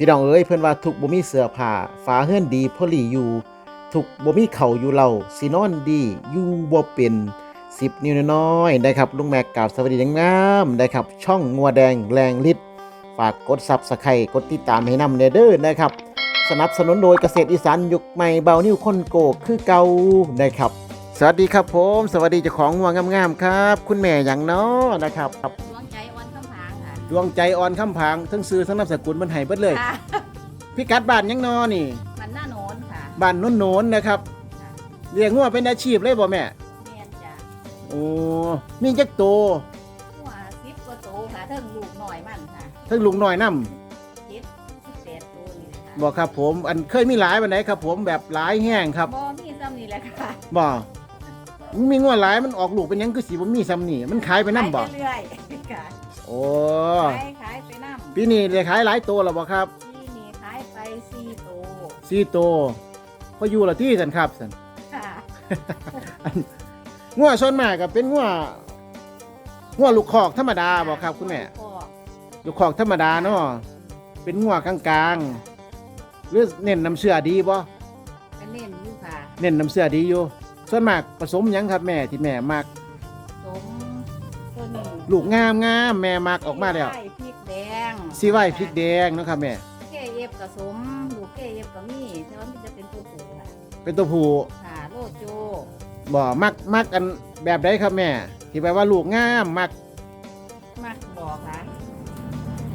พี่น้องเอ้ยเพิ่อนว่าทุกบ่มีเสื้อผ้าฟ้าเฮือนดีพอหลีอยู่ ทุกบ่มีเข่าอยู่เราสินอนดีอยู่บ่เป็น10นิ้วน้อยๆนะครับลุงแม็กกราบสวัสดีงามๆนะครับ ช่องงัวแดงแรงฤทธิ์ฝากกด Subscribe กดติดตามให้นำเด้อนะครับ สนับสนุนโดยเกษตรอีสานยุคใหม่เบานิ้วคนโกกคือเก่านะครับ สวัสดีครับผม สวัสดีเจ้าของงัวงามๆครับ คุณแม่หยังน้อนะครับ ดวงใจอ่อนคำพังทั้งซื้อทั้งนามสกุลมันให้เบิดเลย ค่ะพี่กัดบ้านหยังนอนี่ มันหน้าโนนค่ะบ้านโน้นโนนๆนะครับเลี้ยงงัวเป็นอาชีพเลยบ่แม่เมียนจ้ะโอ้มีจักโตหัวสิบกว่าโตค่ะเทิงลูกหน่อยมันค่ะทั้งลุงน้อยนํเจ็ดสิบแปดโตนี่แหละค่ะบอกครับผม อันเคยมีหลายบันไดครับ ผมแบบหลายแห้งครับบ่มีซ้ำนี่แหละค่ะบ่มีงัวหลายมันออกลูกเป็นหยังคือสิบ่มีซ้ำนี่มันขายไปนํบ่ขายไปเรื่อยๆค่ะ โอ้ขายขายไปน้ำปีนี้ได้ขายหลายโตแล้วบ่ครับที่นี่ขายไปสี่โตสี่โตพออยู่ละที่สันครับสันค่ะงัวส่วนมากก็เป็นงัวงัวลูกคอกธรรมดาบ่ครับคุณแม่พ่อลูกคอกธรรมดาเนาะเป็นงัวกลางๆหรือเน้นน้ำเชื่อดีบ่ก็เน้นอยู่ค่ะ เน้นน้ำเชื่อดีอยู่ส่วนมากผสมหยังครับแม่ที่แม่มักสมตัวนี้ ลูกงามงามแม่มักออกมาแล้วไพริกแดงซีไว้พริกแดงเนาะครับแม่เกเอฟกับสมลูกเกเอฟกับมีแต่ว่ามันจะเป็นตัวผู้ค่ะเป็นตัวผู้ค่ะโลโจบ่มักมักกันแบบใดครับแม่ ที่แปลว่าลูกงามมักมักบอกค่ะ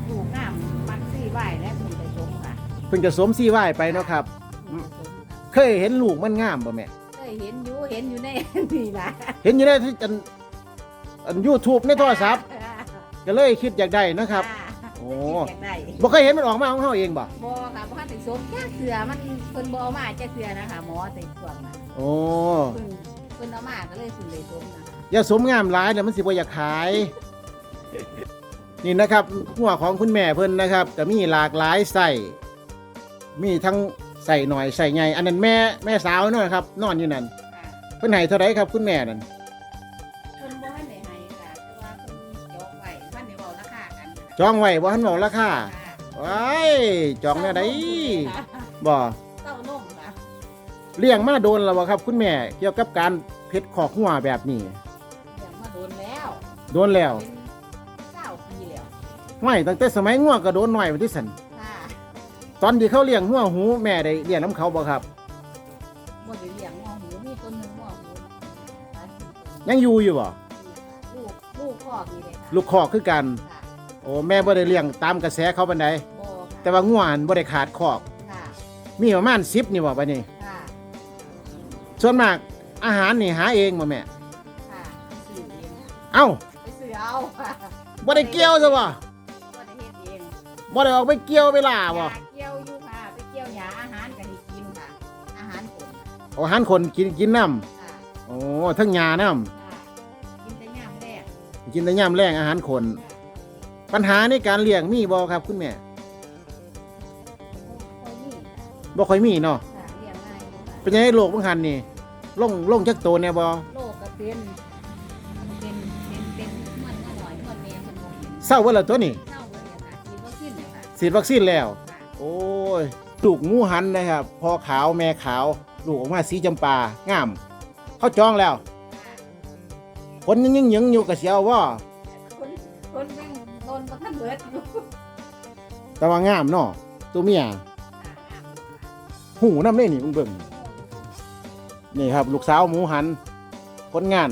ลูกน้ำมักซี่ไหวและคุณไปชมค่ะเพิ่งจะสมซีไว้ไปเนาะครับคุณไปชมค่ะเคยเห็นลูกมันงามบ่แม่เคยเห็นอยู่เห็นอยู่ในนี่นะเห็นอยู่ในที่อัน อันยูทูบในโทรศัพท์ก็เลยคิดอยากได้นะครับ โอ้อยากได้บ่เคยเห็นมันออกมาของเฮาเองบ่บอค่ะบ่ทันได้ชมแค่เสือมันเพิ่นบ่เอามาแค่เสือนะคะหมอใส่ส่วนนะโอ้เพิ่นเพิ่นเอามาก็เลยสิเลยชมนะคะอย่าสมงามหลายแล้วมันสิบ่อยากขาย นี่นะครับหัวของคุณแม่เพิ่นนะครับก็มีหลากหลายใส่มีทั้งใส่หน่อยใส่ใหญ่อันนั้นแม่แม่สาวเนาะครับ นอนอยู่นั่นค่ะเพิ่นให้เท่าไหร่ครับคุณแม่นั่น จองไว้บ่ทันบอกราคาค่ะว้ายจองแนวใดบ่เต้านมค่ะเลี้ยงมาโดนแล้วบ่ครับ คุณแม่ เกี่ยวกับการเพชรขอกหัวแบบนี้อย่างมาโดนแล้วโดนแล้วเป็นเก้าปีแล้วไม่ตั้งแต่สมัยงัวก็โดนหน่อยไปที่สันค่ะตอนที่เขาเลี้ยงหัวหูแม่ได้เลี้ยงน้ำเขาบ่ครับ หมดเลี้ยงหัวหูมีต้นหนึ่งหัวหูหาสี่ต้นยังอยู่อยู่บ่ลูกลูกคอกนี่เลยค่ะลูกคอกคือกัน ค่ะ โอ้แม่บ่ได้เลี้ยงตามกระแสเขาปานใดโบค่ะแต่ว่างัวหันบ่ได้ขาดคอก ค่ะ มีประมาณ10นี่บ่บัดนี้ ค่ะ ส่วนมากอาหารนี่หาเองบ่แม่ ค่ะไปซื้อเองค่ะเอ้าไปซื้อเอาค่ะบ่ได้เกี่ยวซะบ่บ่ได้เฮ็ดเองบ่ได้ออกไปเกี่ยวเวลาบ่ยาเกี่ยวอยู่ค่ะ ไปเกี่ยวหยาอาหารก็ให้กินค่ะ อาหารคนค่ะเอาอาหารคนกินกินน้ำค่ะโอ้ทั้งหญ้าน้ำค่ะกินแต่ย่ามแรกกินแต่ยามแรงอาหารคน ปัญหาในการเลี้ยงมีบ่ครับคุณแม่ค่อยนี่ค่ะบ่ค่อยมีเนาะค่ะเลี้ยงง่ายอยู่ค่ะเป็นยังไงโลกบังหันนี่ลงลงจักโตแน่บ่โรคก็เป็นเป็นเป็นเป็นมันมาหน่อยมันแม่มันบ่เห็นเศร้าเบ่ล่ะตัวนี้เศร้าเลยอะค่ะฉีดวัคซีนเลยค่ะ ฉีดวัคซีนแล้วค่ะโอ้ยลูกงูหันนะครับพอขาวแม่ขาว ลูกออกมาสีจำปางาม เขาจองแล้วค่ะคนยังยังยังอยู่กับเสียวว่าคนคนแม่งโดนประทัน เบิดอยู่แต่ว่างามเนาะตัวเมียหูน้ำเล่นี่มึงเบิ่งนี่ครับ ลูกสาวหมูหันคนงาน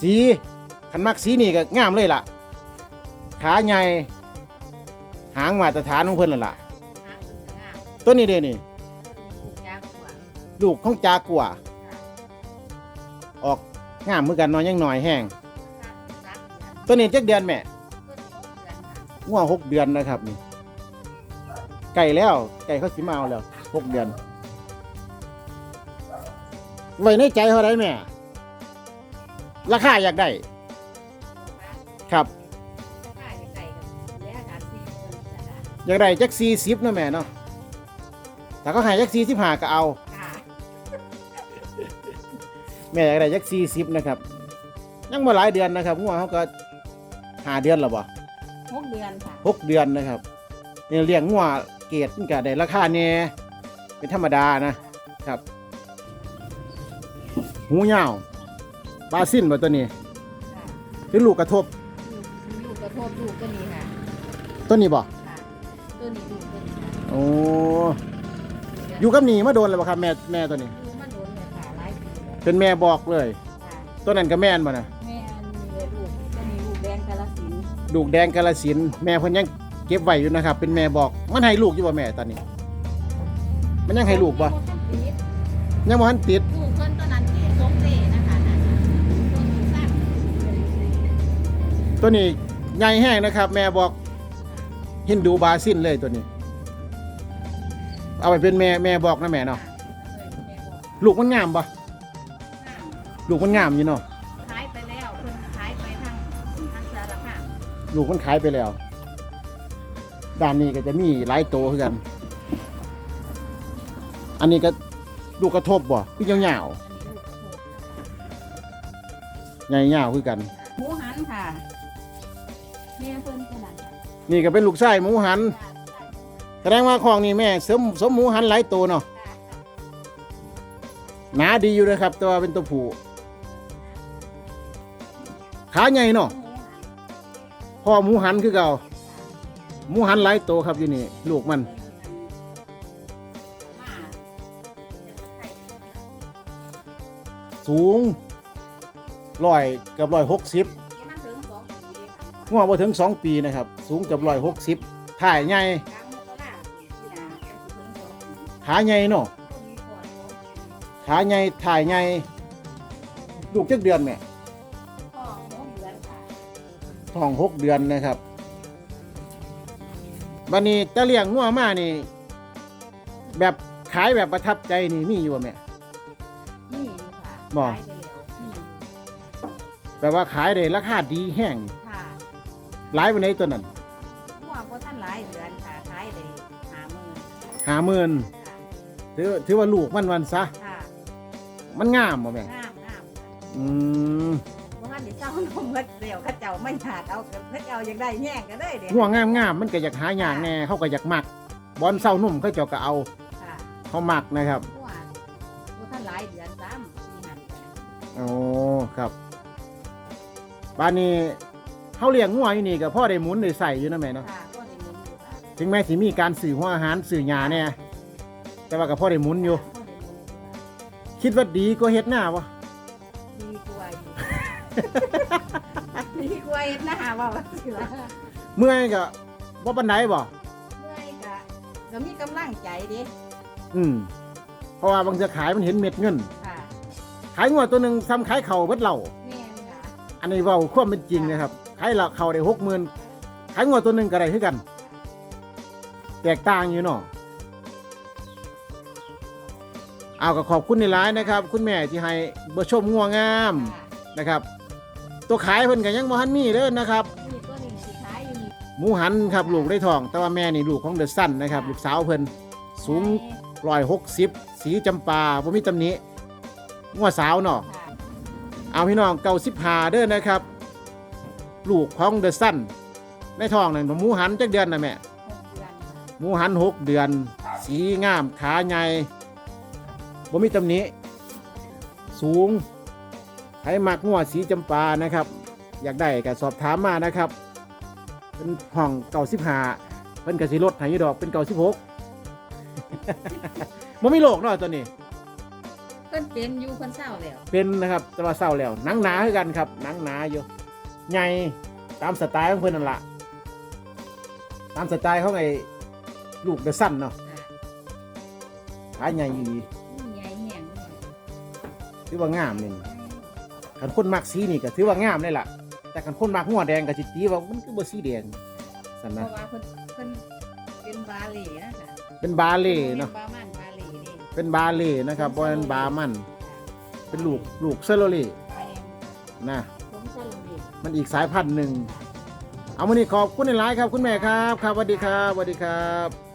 สีขันมักสีนี่ก็งามเลยล่ะ ขาใหญ่หางมาตรฐานของเพิ่นนั่นล่ะ ตัวนี้เด้นี่ถูกยากกว่าลูกของจากัว ออกงามเหมือนกันน้อยยังหน่อยแห้งตัวนี้จักเดือนแม่ ง่วงหกเดือนนะครับนี่ไก่แล้ว ไก่เขาสิมาเอาแล้วหกเดือน ไว้ในใจเท่าไรแม่ราคาอยากได้ ครับค่าจะใส่กับแล้วการซีเงินนะคะอยากได้จักสี่สิบนะแม่เนาะแต่ก็ให้จักสี่สิบห้าก็เอาค่ะแม่อยากได้จักสี่สิบนะครับ ยังมาหลายเดือนนะครับง่วงเขาก็หาเดือนแล้วบ่ หกเดือนค่ะหกเดือนนะครับเนี่ยเลี้ยงงัวเกรดมันก็ได้ราคาแหน่เป็นธรรมดานะครับ หูยาวบาซินบ่ตัวนี้ค่ะหรือลูกกระทบลูกกระทบลูกตัวนี้ค่ะตัวนี้บ่ค่ะตัวนี้ลูกตัวนี้ค่ะโอ้อยู่กับหนีมาโดนแล้วบ่ครับแม่แม่ตัวนี้ ดูมันโดนเลยค่ะหลายปีแล้วเป็นแม่บอกเลย ค่ะตัวนั้นก็แม่นบ่นะ ลูกแดงกาลสินธุ์แม่เพิ่นยังเก็บไว้อยู่นะครับ เป็นแม่บอกมันให้ลูกอยู่บ่แม่ตอนนี้ มันยังให้ลูกบ่ยังบ่ทันติดยังบ่ทันติดลูกคนตอนนั้นที่สมเด็จนะคะนั่นน่ะตัวนี้สร้างตัวนี้ใหญ่แห้งนะครับ แม่บอกฮินดูบาซินเลยตัวนี้ เอาไปเป็นแม่แม่บอกนะแม่เนาะลูกมันงามปะลูกมันงามอยู่เนาะ ลูกมันขายไปแล้ว ด้านนี้ก็จะมีหลายโตวคือกัน อันนี้ก็ลูกกระทบบ่คือยาวอันนี้ลูกกระโปรงๆใหญ่ยาวคือกัน หมูหันค่ะแม่เพิ่นขนาดนั้นนี่ก็เป็นลูกไส้หมูหัน แสดงว่าของนี่แม่สมสมหมูหันหลายตัวเนาะหนาดีอยู่นะครับแต่ว่าเป็นตัวผู้ขาใหญ่เนาะ พ่อหมูหันคือเก่าหมูหันหลายตัวครับอยู่นี่ลูกมัน สูงร้อยกับร้อยหกสิบงวบ่ถึงสองปีนะครับ สูงกับร้อยหกสิบถ่ายใหญ่ขาใหญ่เนาะขาใหญ่ถ่ายใหญ่ลูกจักเดือนแม่ ท้องหกเดือนนะครับบันนี้จะเลี้ยงงัวมานี่ แบบขายแบบประทับใจนี่มีอยู่บ่แม่นี่อยู่ค่ะบ่ขายไปแล้วนี่อยู่แบบว่าขายได้ราคาดีแห้งค่ะหลายวันไหนตัวนั้นหัวบ่ท่านหลายเดือนค่ะขายได้หาหมื่นหาหมื่นค่ะถือถือว่าลูกมันวันซะ ค่ะมันงามบ่แม่งามงามอืม บ่ทันได้เจ้านมเงิดเดียวเขาเจ้าไม่หาดเอาเขาเจ้าอยากได้แย่งก็ได้เด้หัวงามงามๆมันก็อยากหาอย่างแน่เขาก็อยากมักบอลเศร้านุ่มเขาเจ้าก็เอาค่ะเขามักนะครับหัวบ่ท่านหลายเดือนซ้ำสี่หันโอ้ครับบ้านนี้เขาเลี้ยงงัวอยู่นี่ก็พ่อได้หมุนได้ใส่อยู่นะแม่เนาะค่ะก็ได้หมุนอยู่ค่ะถึงแม้สิมีการสื่อหัวอาหารสื่อหยาเนี่ยแต่ว่าก็พ่อได้หมุนอยู่ ก็ได้หมุนอยู่ค่ะคิดว่าดีก็เฮ็ดหน้าวะดีกว่าอยู่ ดีกว่าเฮ็ดหน้าว่าว่าสิล่ะเมื่อยก็บ่ปันไดบ่เมื่อยก็ก็มีกำลังใจเด้อืมเพราะว่าบางจะขายมันเห็นเม็ดเงิน ค่ะขายงัวตัวหนึ่งซ้ำขายเข่าเบิดเหล่า แม่นค่ะอันนี้เว่าความเป็นจริงนะครับขายเหล่าเข่าได้หกหมื่นขายงัวตัวหนึ่งก็ได้คือกัน แตกต่างอยู่เนาะเอาก็ขอบคุณในร้ายๆนะครับ คุณแม่ที่ให้เบอร์ชมงัวงามนะครับ ตัวขายเพิ่นก็ยังบ่ทันมีเด้อนะครับนี่ตัวนี้สิขายอยู่นี่หมูหันครับลูกได้ทอง แต่ว่าแม่นี่ลูกของเดอะซันนะครับลูกสาวเพิ่นสูงร้อยหกสิบสีจำปาบ่มีตำหนิงัวสาวเนาะค่ะเอาพี่น้องเก่าสิบหาเด้อนะครับ ลูกของเดอะซันในท้องนั่นหมูหันจักเดือนนะแม่ หกเดือนค่ะหมูหันหกเดือน สีงามขาใหญ่บ่มีตำหนิสูง ให้มักงัวสีจำปานะครับ อยากได้ก็สอบถามมานะครับ เป็นห้องเก่าสิบหาเพิ่นกสิลดให้อยู่ดอกเป็นเก่าสิบหกบ่มีโรคเนาะตัวนี้ เพิ่นเป็นอยู่เพิ่นเศร้าแล้วเป็นนะครับแต่ว่าเศร้าแล้วหนังหนาคือกันครับหนังหนาอยู่ใหญ่ตามสไตล์ของเพิ่นนั่นละตามสไตล์ของไอ้ลูกเดอะซันเนาะค่ะขาใหญ่อีหลีนี่ใหญ่แห้งเลยถือว่างามนี่ คันคนมักสีนี่ก็ถือว่างามเลยล่ะ แต่คันคนมักหัวแดงก็จิตีว่ามันคือบ่สีแดงสันเพนะราะว่าเพิ่นเพิ่นเป็นบาเล่นะคะเป็นบาเล่เนาะบามันบาเล่นี่เป็นบาเล่นะครับบ่เป็นบามัน เป็นลูกลูกเซโลเล่แพงนะ ผมสรุปอีก มันอีกสายพันธุ์หนึ่ง เอามานี่ขอบคุณในไลน์ครับ คุณแม่ครับ ครับสวัสดีครับสวัสดีครับ